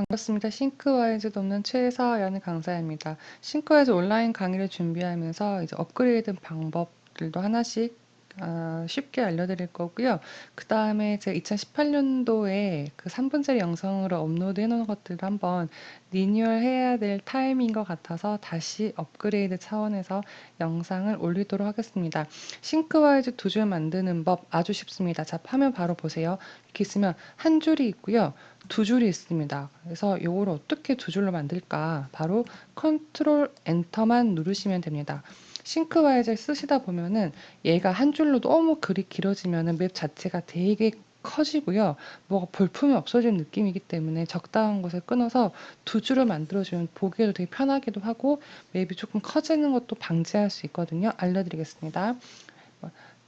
반갑습니다. 싱크와이즈 돕는 최서연 강사입니다. 싱크와이즈 온라인 강의를 준비하면서 이제 업그레이드 방법들도 하나씩 아, 쉽게 알려드릴 거고요. 그 다음에 제가 2018년도에 그 3분짜리 영상으로 업로드 해놓은 것들을 한번 리뉴얼 해야 될 타임인 것 같아서 다시 업그레이드 차원에서 영상을 올리도록 하겠습니다. 싱크와이즈 두 줄 만드는 법 아주 쉽습니다. 자, 화면 바로 보세요. 이렇게 있으면 한 줄이 있고요. 두 줄이 있습니다. 그래서 이걸 어떻게 두 줄로 만들까? 바로 컨트롤 엔터만 누르시면 됩니다. 싱크와이즈를 쓰시다 보면은 얘가 한 줄로 너무 글이 길어지면은 맵 자체가 되게 커지고요. 뭐가 볼품이 없어지는 느낌이기 때문에 적당한 곳에 끊어서 두 줄을 만들어주면 보기에도 되게 편하기도 하고 맵이 조금 커지는 것도 방지할 수 있거든요. 알려드리겠습니다.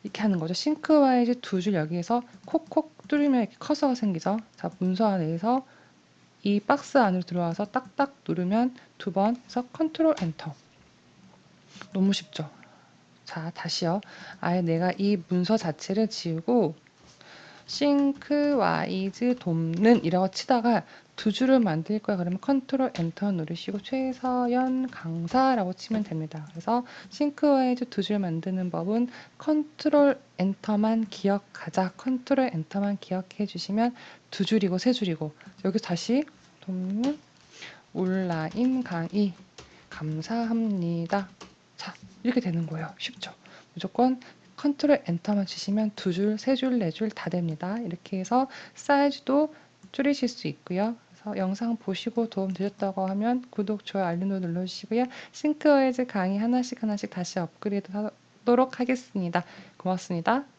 이렇게 하는 거죠. 싱크와이즈 두 줄 여기에서 콕콕 뚫으면 이렇게 커서가 생기죠. 자, 문서 안에서 이 박스 안으로 들어와서 딱딱 누르면 두 번 해서 컨트롤 엔터. 너무 쉽죠? 자, 다시요. 아예 내가 이 문서 자체를 지우고 싱크와이즈 돕는 이라고 치다가 두 줄을 만들 거야. 그러면 컨트롤 엔터 누르시고 최서연 강사라고 치면 됩니다. 그래서 싱크와이즈 두 줄 만드는 법은 컨트롤 엔터만 기억하자. 컨트롤 엔터만 기억해 주시면 두 줄이고 세 줄이고 여기 다시 돕는 온라인 강의 감사합니다. 자, 이렇게 되는 거예요. 쉽죠? 무조건 컨트롤 엔터만 치시면 두 줄, 세 줄, 네 줄 다 됩니다. 이렇게 해서 사이즈도 줄이실 수 있고요. 그래서 영상 보시고 도움 되셨다고 하면 구독, 좋아요, 알림도 눌러주시고요. 싱크웨이즈 강의 하나씩 하나씩 다시 업그레이드 하도록 하겠습니다. 고맙습니다.